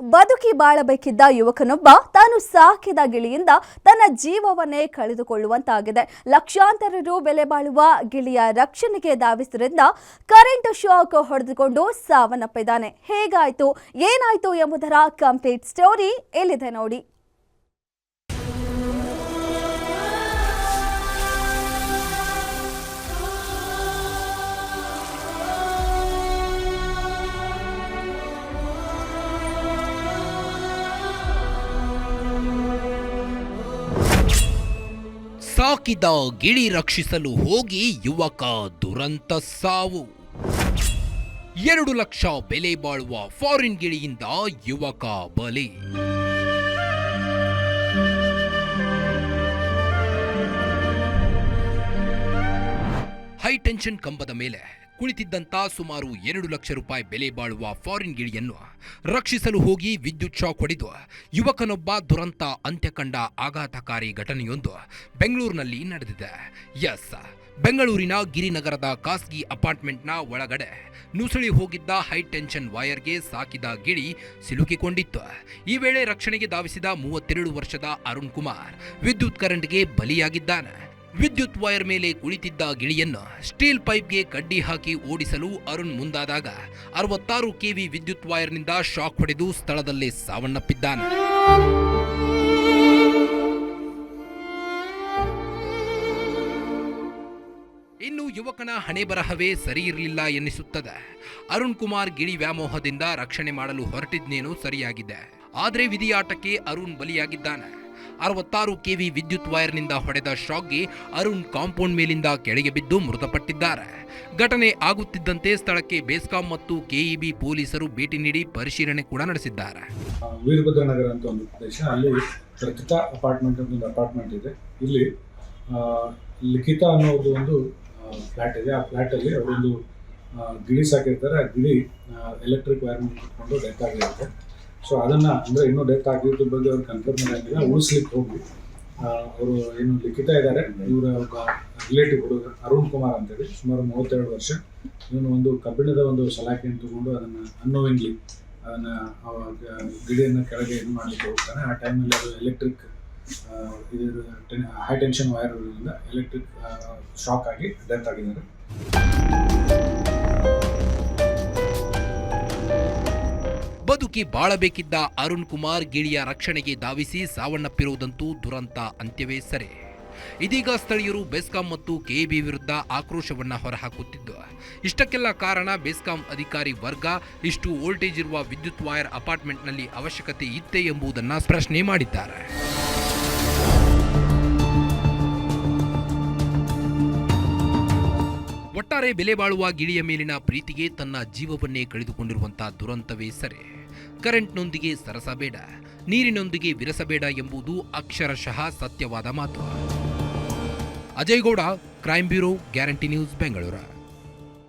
ಬದುಕಿ ಬಾಳಬೇಕಿದ್ದ ಯುವಕನೊಬ್ಬ ತಾನು ಸಾಕಿದ ಗಿಳಿಯಿಂದ ತನ್ನ ಜೀವವನ್ನೇ ಕಳೆದುಕೊಳ್ಳುವಂತಾಗಿದೆ. ಲಕ್ಷಾಂತರ ರು ಬೆಲೆ ಬಾಳುವ ಗಿಳಿಯ ರಕ್ಷಣೆಗೆ ಧಾವಿಸಿದ್ರಿಂದ ಕರೆಂಟ್ ಶಾಕ್ ಹೊಡೆದುಕೊಂಡು ಸಾವನ್ನಪ್ಪಿದ್ದಾನೆ. ಹೇಗಾಯ್ತು, ಏನಾಯ್ತು ಎಂಬುದರ ಕಂಪ್ಲೀಟ್ ಸ್ಟೋರಿ ಎಲ್ಲಿದೆ ನೋಡಿ. ಸಾಕಿದ ಗಿಳಿ ರಕ್ಷಿಸಲು ಹೋಗಿ ಯುವಕ ದುರಂತ ಸಾವು ಎರಡು ಲಕ್ಷ ಬೆಲೆ ಬಾಳುವ ಫಾರಿನ್ ಗಿಳಿಯಿಂದ ಯುವಕ ಬಲಿ. ಹೈ ಟೆನ್ಷನ್ ಕಂಬದ ಮೇಲೆ ಕುಳಿತಿದ್ದಂತ ಸುಮಾರು ಎರಡು ಲಕ್ಷ ರೂಪಾಯಿ ಬೆಲೆ ಬಾಳುವ ಫಾರಿನ್ ಗಿಳಿಯನ್ನು ರಕ್ಷಿಸಲು ಹೋಗಿ ವಿದ್ಯುತ್ ಶಾಕ್ ಹೊಡೆದು ಯುವಕನೊಬ್ಬ ದುರಂತ ಅಂತ್ಯ ಕಂಡ ಆಘಾತಕಾರಿ ಘಟನೆಯೊಂದು ಬೆಂಗಳೂರಿನಲ್ಲಿ ನಡೆದಿದೆ. ಎಸ್, ಬೆಂಗಳೂರಿನ ಗಿರಿನಗರದ ಖಾಸಗಿ ಅಪಾರ್ಟ್ಮೆಂಟ್ನ ಒಳಗಡೆ ನುಸುಳಿ ಹೋಗಿದ್ದ ಹೈ ಟೆನ್ಷನ್ ವೈರ್ಗೆ ಸಾಕಿದ ಗಿಳಿ ಸಿಲುಕಿಕೊಂಡಿತ್ತು. ಈ ವೇಳೆ ರಕ್ಷಣೆಗೆ ಧಾವಿಸಿದ ಮೂವತ್ತೆರಡು ವರ್ಷದ ಅರುಣ್ ಕುಮಾರ್ ವಿದ್ಯುತ್ ಕರೆಂಟ್ಗೆ ಬಲಿಯಾಗಿದ್ದಾನೆ. ವಿದ್ಯುತ್ ವೈರ್ ಮೇಲೆ ಕುಳಿತಿದ್ದ ಗಿಳಿಯನ್ನು ಸ್ಟೀಲ್ ಪೈಪ್ಗೆ ಕಡ್ಡಿ ಹಾಕಿ ಓಡಿಸಲು ಅರುಣ್ ಮುಂದಾದಾಗ ಅರವತ್ತಾರು ಕೆವಿ ವಿದ್ಯುತ್ ವೈರ್ನಿಂದ ಶಾಕ್ ಹೊಡೆದು ಸ್ಥಳದಲ್ಲೇ ಸಾವನ್ನಪ್ಪಿದ್ದಾನೆ. ಇನ್ನು ಯುವಕನ ಹಣೆ ಬರಹವೇ ಸರಿ ಇರಲಿಲ್ಲ ಎನ್ನಿಸುತ್ತದೆ. ಅರುಣ್ ಕುಮಾರ್ ಗಿಳಿ ವ್ಯಾಮೋಹದಿಂದ ರಕ್ಷಣೆ ಮಾಡಲು ಹೊರಟಿದ್ನೇನೋ ಸರಿಯಾಗಿದೆ. ಆದರೆ ವಿಧಿಯಾಟಕ್ಕೆ ಅರುಣ್ ಬಲಿಯಾಗಿದ್ದಾನೆ. ಅರವತ್ತಾರು ಕೆವಿ ವಿದ್ಯುತ್ ವೈರ್ನಿಂದ ಹೊಡೆದ ಶಾಕ್ಗೆ ಅರುಣ್ ಕಾಂಪೌಂಡ್ ಮೇಲಿಂದ ಕೆಳಗೆ ಬಿದ್ದು ಮೃತಪಟ್ಟಿದ್ದಾರೆ. ಘಟನೆ ಆಗುತ್ತಿದ್ದಂತೆ ಸ್ಥಳಕ್ಕೆ ಬೇಸ್ಕಾಂ ಮತ್ತು ಕೆಇಬಿ ಪೊಲೀಸರು ಭೇಟಿ ನೀಡಿ ಪರಿಶೀಲನೆ ಕೂಡ ನಡೆಸಿದ್ದಾರೆ. ವೀರಭದ್ರ ನಗರ ಅಂತ ಒಂದು ಪ್ರದೇಶ, ಅಲ್ಲಿ ಪ್ರತಿತಾ ಅಪಾರ್ಟ್ಮೆಂಟ್ ಅಂತ ಒಂದು ಅಪಾರ್ಟ್ಮೆಂಟ್ ಇದೆ. ಇಲ್ಲಿ ಲಿಖಿತ ಅನ್ನೋದು ಒಂದು ಫ್ಲ್ಯಾಟ್ ಇದೆ. ಆ ಫ್ಲ್ಯಾಟಲ್ಲಿ ಅವರೊಂದು ಗಿಳಿ ಸಾಕಿರ್ತಾರೆ. ಆ ಗಿಳಿ ಎಲೆಕ್ಟ್ರಿಕ್ ವೈರ್ ಮೇಲೆ ಕುತ್ಕೊಂಡು ಡೆತ್ ಆಗಿರುತ್ತೆ ಸೊ ಅದನ್ನು ಅಂದರೆ ಇನ್ನೂ ಡೆತ್ ಆಗಿದ್ದ ಬಗ್ಗೆ ಅವ್ರು ಕನ್ಫರ್ಮ್ ಆಗಿಲ್ಲ ಉಳಿಸ್ಲಿಕ್ಕೆ ಹೋಗಿ ಅವರು ಏನು ಲಿಖಿತ ಇದ್ದಾರೆ ಇವರ ರಿಲೇಟಿವ್ ಹುಡುಗ ಅರುಣ್ ಕುಮಾರ್ ಅಂತೇಳಿ, ಸುಮಾರು ಮೂವತ್ತೆರಡು ವರ್ಷ. ಇವನು ಒಂದು ಕಬ್ಬಿಣದ ಒಂದು ಸಲಾಕೆಯನ್ನು ತಗೊಂಡು ಅದನ್ನು ಅನ್ನೋವಿಂಗ್ಲಿ ಅದನ್ನು ಗಿಡಿಯನ್ನು ಕೆಳಗೆ ಇದು ಮಾಡಲಿಕ್ಕೆ ಹೋಗ್ತಾನೆ. ಆ ಟೈಮಲ್ಲಿ ಅದು ಎಲೆಕ್ಟ್ರಿಕ್ ಇದು ಹೈ ಟೆನ್ಷನ್ ವೈರ್ ಇರೋದ್ರಿಂದ ಎಲೆಕ್ಟ್ರಿಕ್ ಶಾಕ್ ಆಗಿ ಡೆತ್ ಆಗಿದ್ದಾರೆ. ಬದುಕಿ ಬಾಳಬೇಕಿದ್ದ ಅರುಣ್ ಕುಮಾರ್ ಗಿಳಿಯ ರಕ್ಷಣೆಗೆ ಧಾವಿಸಿ ಸಾವನ್ನಪ್ಪಿರುವುದಂತೂ ದುರಂತ, ಅಂತ್ಯವೇ ಸರಿ. ಇದೀಗ ಸ್ಥಳೀಯರು ಬೆಸ್ಕಾಂ ಮತ್ತು ಕೆಬಿ ವಿರುದ್ಧ ಆಕ್ರೋಶವನ್ನ ಹೊರಹಾಕುತ್ತಿದ್ದು. ಇಷ್ಟಕ್ಕೆಲ್ಲ ಕಾರಣ ಬೆಸ್ಕಾಂ ಅಧಿಕಾರಿ ವರ್ಗ. ಇಷ್ಟು ವೋಲ್ಟೇಜ್ ಇರುವ ವಿದ್ಯುತ್ ವೈರ್ ಅಪಾರ್ಟ್ಮೆಂಟ್ನಲ್ಲಿ ಅವಶ್ಯಕತೆ ಇತ್ತೇ ಎಂಬುದನ್ನು ಪ್ರಶ್ನೆ ಮಾಡಿದ್ದಾರೆ. ಒಟ್ಟಾರೆ ಬೆಲೆ ಬಾಳುವ ಗಿಳಿಯ ಮೇಲಿನ ಪ್ರೀತಿಗೆ ತನ್ನ ಜೀವವನ್ನೇ ಕಳೆದುಕೊಂಡಿರುವಂತಹ ದುರಂತವೇ ಸರಿ. ಕರೆಂಟ್ನೊಂದಿಗೆ ಸರಸಬೇಡ, ನೀರಿನೊಂದಿಗೆ ವಿರಸಬೇಡ ಎಂಬುದು ಅಕ್ಷರಶಃ ಸತ್ಯವಾದ ಮಾತು. Ajay Gowda crime bureau guarantee news Bengaluru